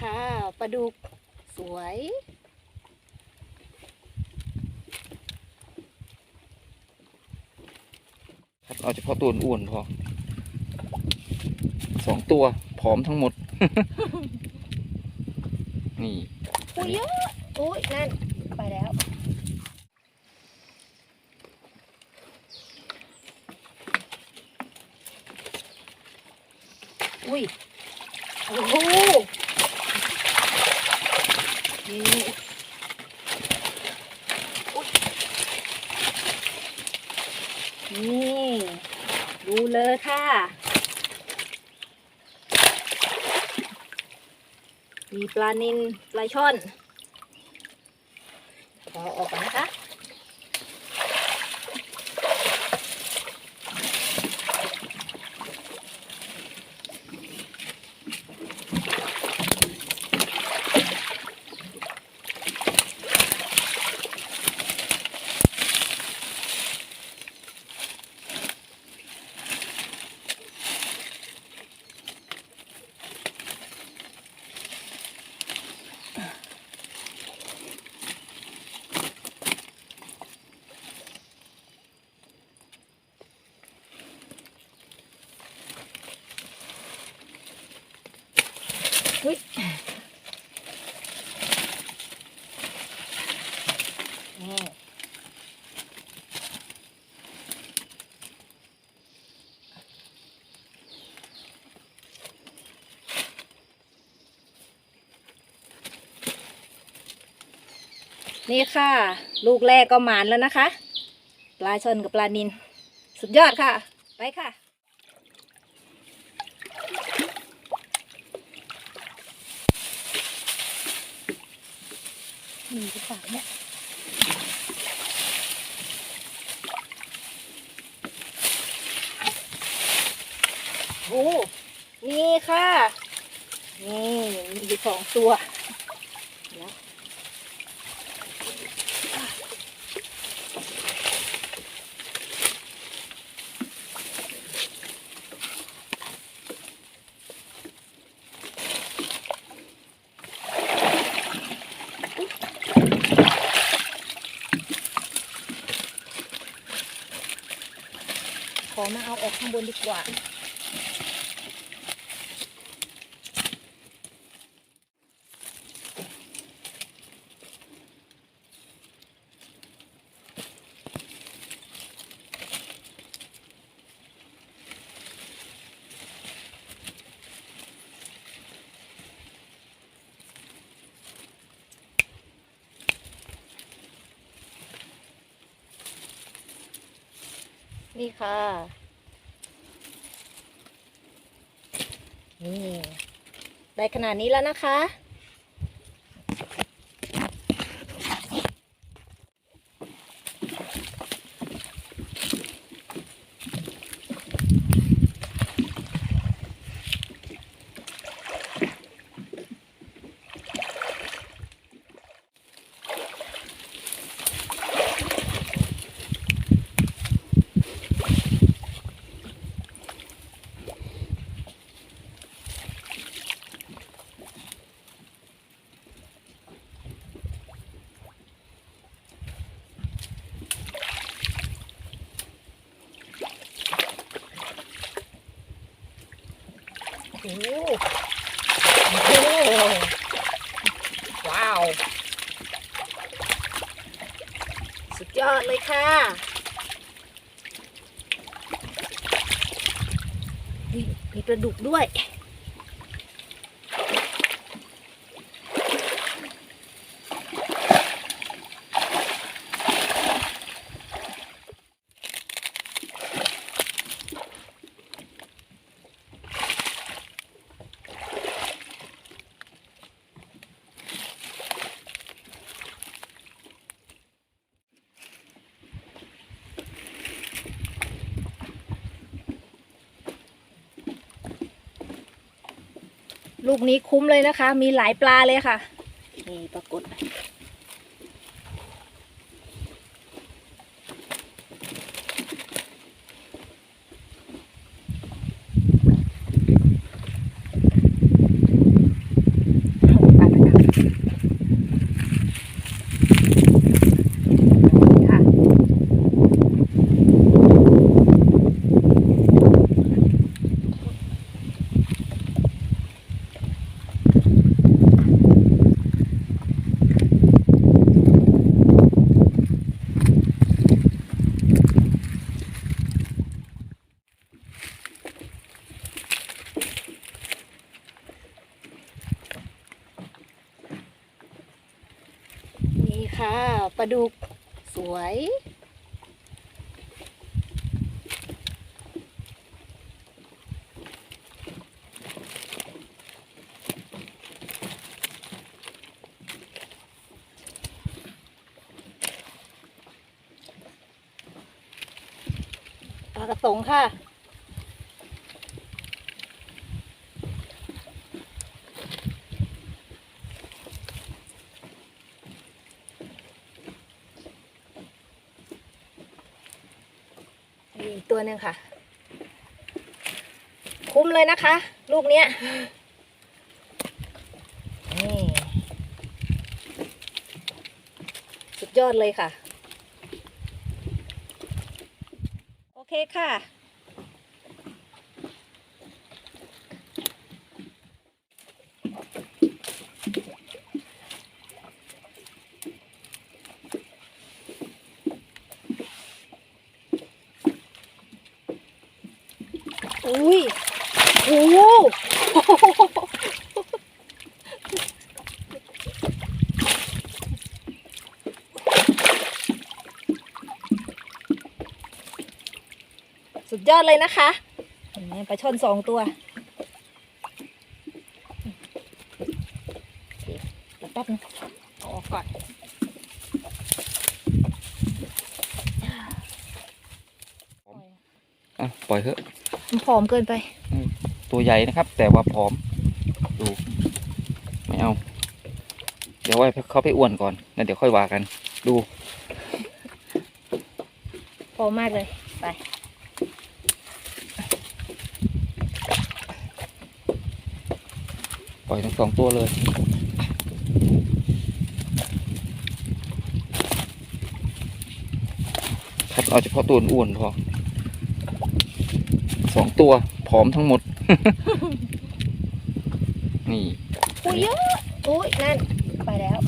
ค่ะปลาดุกสวย ครับเอาเฉพาะตัวอ้วนๆพอสองตัวผอมทั้งหมด นี่อุ้ยเยอะอุ้ยนั่น ไปแล้วอุ้ย โอ้โหนี่อุ๊ย นี่ดูเลยค่ะ มีปลานิลปลาช่อนขอออกก่อนนะคะ อุ้ยนี่นี่ค่ะ ลูกแรกก็หมานแล้วนะคะ ปลาชนกับปลานิน สุดยอดค่ะ ไปค่ะ มีหรือเปล่าเนี่ยโอ้นี่ค่ะ นี่มีสองตัว ขอมาเอาออกข้างบนดีกว่า นี่ค่ะ นี่ ได้ขนาดนี้แล้วนะคะ โอ้โหว้าว สุดยอดเลยค่ะมีปลาดุกด้วย ลูกนี้คุ้มเลยนะคะ มีหลายปลาเลยค่ะ นี่ปรากฏ ค่ะป ลาดุกสวย ปลากระตงค่ะ หนึ่งค่ะ คุ้มเลยนะคะ ลูกเนี้ยนี่สุดยอดเลยค่ะ โอเคค่ะ อุ้ยโอ้โห สุดยอดเลยนะคะเห็นไหมปลาช่อนสองตัวโอเคเดี๋ยวแป๊บนึงเอาออกก่อนอะปล่อยเถอะมันผอมเกินไป ตัวใหญ่นะครับ แต่ว่าผอม ดู ไม่เอา เดี๋ยวไว้เขาไปอ้วนก่อนแล้วเดี๋ยวค่อยว่ากัน ดูผอมมากเลย ไป ล่อยทั้งสองตัวเลยคัดเอาเฉพาะตัวอ้วนๆพอสองตัวผอมทั้งหมด นี่อุ้ยเยอะอุ้ยนั่น ไปแล้ว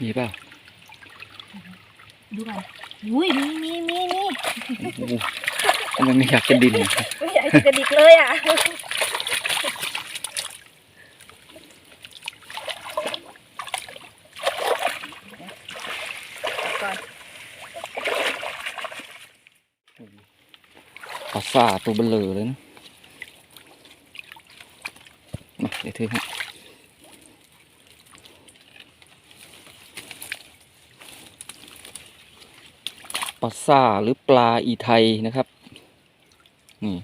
มีเปล่าดูกัน อุ้ยมีมีมีมีโอ้โหทำไมไม่อยากจะดินอะไม่อยากจะกระดิกเลยอะก่อนปลาซ่าตัวเบลอเลยนะมาเดี๋ยวถือให้ ลาซ่าหรือปลาอีไทยนะครับ นี่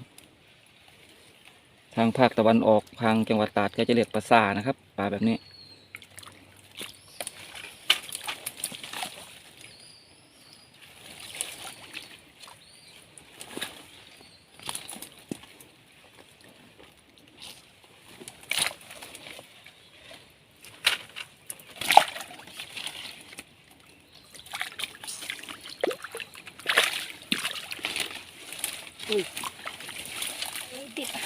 ทางภาคตะวันออกทางจังหวัดตราดก็จะเรียกปลาซ่านะครับ ปลาแบบนี้ อุ๊ยติดอะ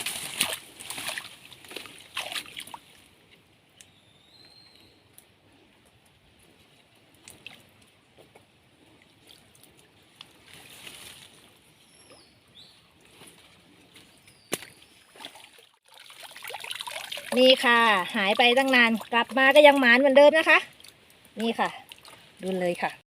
นี่ค่ะ หายไปตั้งนาน กลับมาก็ยังหมานเหมือนเดิมนะคะ นี่ค่ะ ดูเลยค่ะ